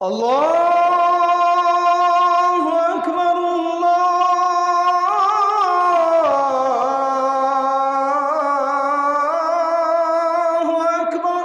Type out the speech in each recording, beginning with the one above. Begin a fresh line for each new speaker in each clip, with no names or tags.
الله أكبر الله أكبر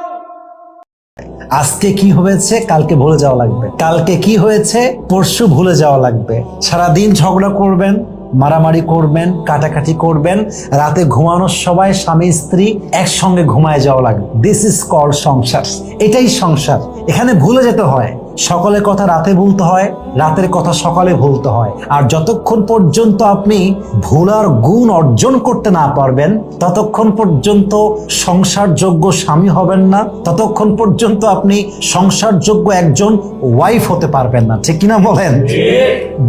আজকে কি হয়েছে কালকে ভুলে যাওয়া লাগবে কালকে কি হয়েছে পরশু ভুলে যাওয়া লাগবে সারাদিন ঝগড়া করবেন মারামারি করবেন কাটাকাটি করবেন রাতে ঘুমানোর সবাই স্বামী স্ত্রী একসঙ্গে ঘুমায় যাওয়া লাগবে দিস ইজ কল সংসার এটাই সংসার এখানে ভুলে যেতে হয় সকালের কথা রাতে ভুলতে হয় রাতের কথা সকালে ভুলতে হয়। আর যতক্ষণ পর্যন্ত আপনি ভুলার গুণ অর্জন করতে না পারবেন ততক্ষণ পর্যন্ত সংসারযোগ্য স্বামী হবেন না ততক্ষণ পর্যন্ত আপনি সংসারযোগ্য একজন ওয়াইফ হতে পারবেন না। ঠিক কিনা বলেন?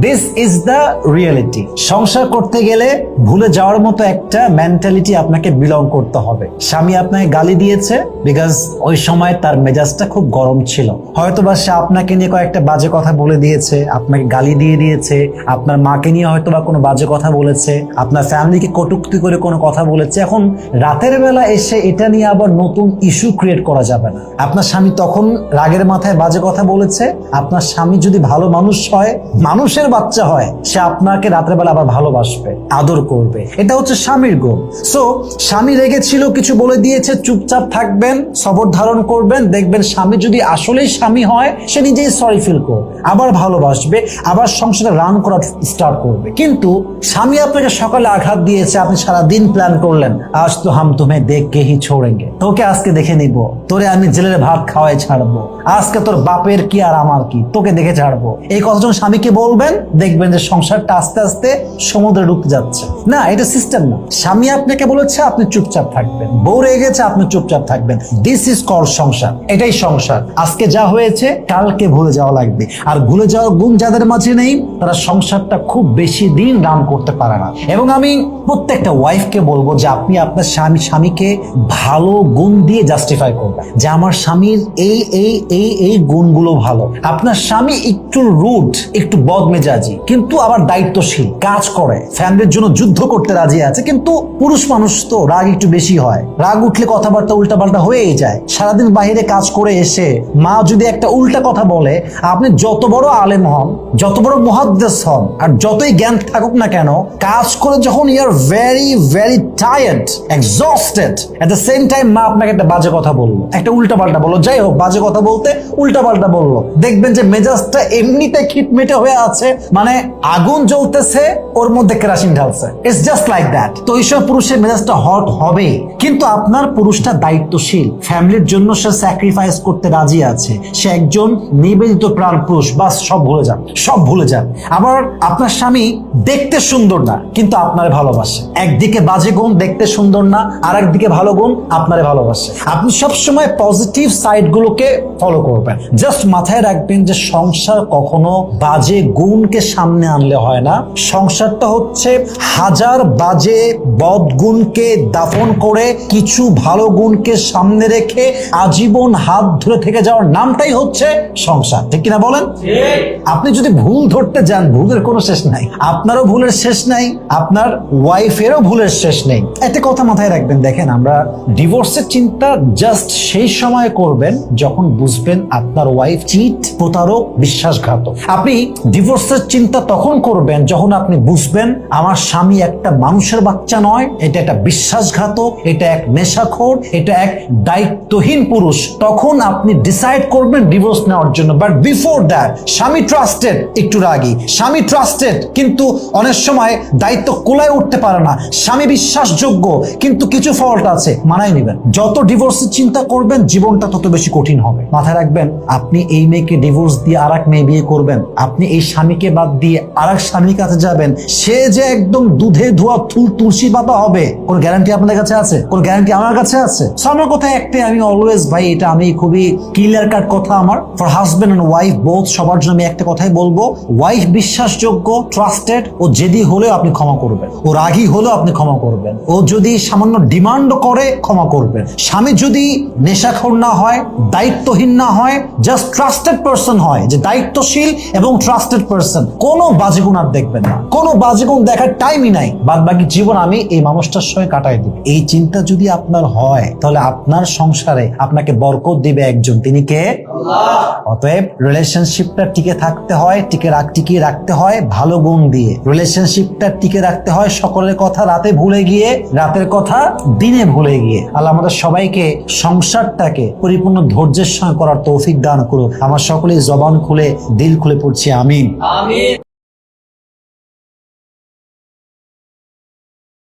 দিস ইজ দ্য রিয়েলিটি সংসার করতে গেলে ভুলে যাওয়ার মতো একটা মেন্টালিটি আপনাকে বিলং করতে হবে। স্বামী আপনাকে গালি দিয়েছে বিকজ ওই সময় তার মেজাজটা খুব গরম ছিল। হয়তোবা সে আপনাকে নিয়ে কয়েকটা বাজে কথা বলে দিয়েছে, আপনাকে গালি দিয়ে দিয়েছে, আপনার মাকে নিয়ে হয়তোবা কোনো বাজে কথা বলেছে, আপনার ফ্যামিলিকে কটুক্তি করে কোনো কথা বলেছে। এখন রাতের বেলা এসে এটা নিয়ে আবার নতুন ইস্যু ক্রিয়েট করা যাবে না। আপনার স্বামী তখন রাগের মাথায় বাজে কথা বলেছে, আপনার স্বামী যদি ভালো মানুষ হয়, মানুষের বাচ্চা হয়, সে আপনাকে রাতের বেলা আবার ভালোবাসবে, আদর করবে। এটা হচ্ছে স্বামীর গুণ সো স্বামী রেগেছিল কিছু বলে দিয়েছে, চুপচাপ থাকবেন সবর ধারণ করবেন, দেখবেন স্বামী যদি আসলেই স্বামী হয়, সে নিজেই সরি ফিল করবে, আবার ভালোবাসবে, আবার সংসারে রান করা স্টার্ট করবে। কিন্তু স্বামী আপনাকে সকালে আঘাত দিয়েছে, আপনি সারা দিন প্ল্যান করলেন, আজ তো হাম তুমি দেখ কে হি ছোড়েঙ্গে। তোকে আজকে দেখে নিব, তোরে আমি জেলের ভাত খাওয়াই ছাড়বো, আজকে তোর বাপের কি আর আমার কি, তোকে দেখে ছাড়বো। এই যখন স্বামীকে বলবেন, দেখবেন যে সংসারটা আস্তে আস্তে সমুদ্রে ডুবতে যাচ্ছে। না, এটা সিস্টেম না। স্বামী আপনাকে বলেছে, আপনি চুপচাপ থাকবেন। বউ রেগে গেছে, আপনি চুপচাপ থাকবেন। দিস ইজ কল সংসার। এটাই সংসার। আজকে যা হয়েছে কালকে ভুলে যাওয়া লাগবে। আর ভুলে যাওয়ার গুণ যাদের মাঝে নেই, তারা সংসারটা খুব বেশি দিন রান করতে পারে না। এবং আমি প্রত্যেকটা ওয়াইফকে বলব যে আপনি আপনার স্বামী, স্বামীকে ভালো গুণ দিয়ে জাস্টিফাই করবেন। যে আমার স্বামীর এই এই এই এই গুণগুলো ভালো। আপনার স্বামী একটু রুট একটু বদমেজাজি, কিন্তু আবার দায়িত্বশীল, কাজ করে। ফ্যামিলির জন্য যুদ্ধ করতে রাজি আছে, কিন্তু পুরুষ মানুষ তো রাগ একটু বেশি হয়। রাগ উঠলে কথাবার্তা উল্টাপাল্টা হয়েই যায়। সারাদিন বাইরে কাজ করে এসে মা যদি একটা উল্টা কথা বলে, আপনি যত বড় আলেম হন, যত বড় মহাদ্দেশ হন, আর যতই জ্ঞান থাকুক না কেন, কাজ করে যখন ইয়ার very very tired exhausted at the same time মা আপনাকে একটা বাজে কথা বলল, একটা উল্টা পাল্টা বলল, যাই হোক, বাজে কথা বলতে উল্টা পাল্টা বলল। দেখবেন যে মেজাজটা এমনিতে খিটমিটে হয়ে আছে মানে আগুন জ্বলতেছে, ওর মধ্যে কেরাসিন ঢালছে। ইটস জাস্ট লাইক দ্যাট তো এইসব পুরুষের মেজাজটা হট হবে। কিন্তু আপনার পুরুষটা দায়িত্বশীল, ফ্যামিলির জন্য সে স্যাক্রিফাইস করতে রাজি আছে। সে একজন নিবেদিত প্রাণ পুরুষ, বাস, সব ভুলে যান, সব ভুলে যান। আবার আপনার স্বামী দেখতে সুন্দর না, কিন্তু আপনারে ভালোবাসে। একদিকে বাজে গুণ, দেখতে সুন্দর না আর একদিকে ভালো গুণ, আপনারে ভালোবাসে। আপনি সবসময় পজিটিভ সাইড গুলোকে ফলো করবেন। জাস্ট মাথায় রাখবেন যে সংসার কখনো বাজে গুণকে সামনে আনলে হয় না। সংসারটা হচ্ছে হাজার বাজে বদগুণকে দাফন করে কিছু ভালো গুণকে সামনে রেখে আজীবন হাত ধরে থেকে যাওয়ার নামটাই হচ্ছে সংসার ঠিক কিনা বলেন? আপনি যদি ভুল ধরতে যান ভুলের কোনো শেষ নাই। আপনারও ভুলের শেষ নাই আপনার ওয়াইফেরও ভুলের শেষ নেই। একটা কথা মাথায় রাখবেন দেখেন আমরা ডিভোর্সের চিন্তা জাস্ট সেই সময় করবেন যখন বুঝবেন আপনার ওয়াইফ চিট প্রতারক বিশ্বাসঘাতক। আপনি ডিভোর্সের চিন্তা তখন করবেন যখন আপনি বুঝবেন আমার স্বামী একটা মানুষের বাচ্চা নয় এটা একটা বিশ্বাসঘাতক এটা এক নেশাখোর এটা এক দায়িত্বহীন পুরুষ। তখন আপনি ডিসাইড করবেন ডিভোর্স নেওয়ার জন্য। বাট বিফোর দ্যাট স্বামী ট্রাস্টেড একটু রাগী। স্বামী ট্রাস্টেড কিন্তু অনেক সময় দায়িত্ব কোলায় উঠতে পারে না। স্বামী বিশ্বাসযোগ্য, কিন্তু কিছু ফল্ট আছে, মানায় নেবেন। যত ডিভোর্সের চিন্তা করবেন, জীবনটা তত বেশি কঠিন হবে। মাথায় রাখবেন, আপনি এই মেয়েকে ডিভোর্স দিয়ে আর এক মেয়ে বিয়ে করবেন। আপনি এই স্বামীকে বাদ দিয়ে আর এক স্বামীর কাছে যাবেন। সে যে একদম দুধে ধোয়া তুল তুলসী পাতা হবে, কোন গ্যারান্টি আপনাদের কাছে আছে? কোন গ্যারান্টি আমার কাছে আছে? আমার কথা একটাই, আমি অলওয়েজ ভাই, এটা আমি খুবই ক্লিয়ার কাট কথা আমার। ফর হাজবেন্ড এন্ড ওয়াইফ বোধ সবার জন্য আমি একটা কথাই বলব। ওয়াইফ বিশ্বাসযোগ্য ট্রাস্টেড ও জেদি হলেও আপনি ক্ষমা করবেন। ও রাগী হলেও আপনি ক্ষমা করবেন। ও যদি সামান্য ডিমান্ড করে, ক্ষমা করবেন। স্বামী যদি নেশাখোর না হয়, দায়িত্বহীন না হয় জাস্ট ট্রাস্টেড পার্সন হয়, যে দায়িত্বশীল এবং ট্রাস্টেড পার্সন কোনো বাজেগুণ আর দেখবেন না। কোনো বাজেগুণ দেখার টাইমই নাই। বাদ বাকি জীবন আমি এই মানুষটার সঙ্গে কাটাই দিব। এই চিন্তা যদি আপনার হয়, তাহলে আপনার সংসারে আপনাকে বরকত দিবে একজন। তিনি কে? অতএব রিলেশনশিপটা টিকে থাকতে হয়, টিকে রাখ, টিকিয়ে রাখতে হয় ভালো গুণ দিয়ে। রিলেশনশিপটা টিকে রাখতে হয় সকলের কথা রাতে ভুলে গিয়ে, রাতের কথা দিনে ভুলে গিয়ে। আল্লাহ আমাদের সবাইকে সংসারটাকে পরিপূর্ণ ধৈর্যের সঙ্গে করার তৌফিক দান করুক। আমার সকলে জবান খুলে, দিল খুলে পড়ছি
আমিন।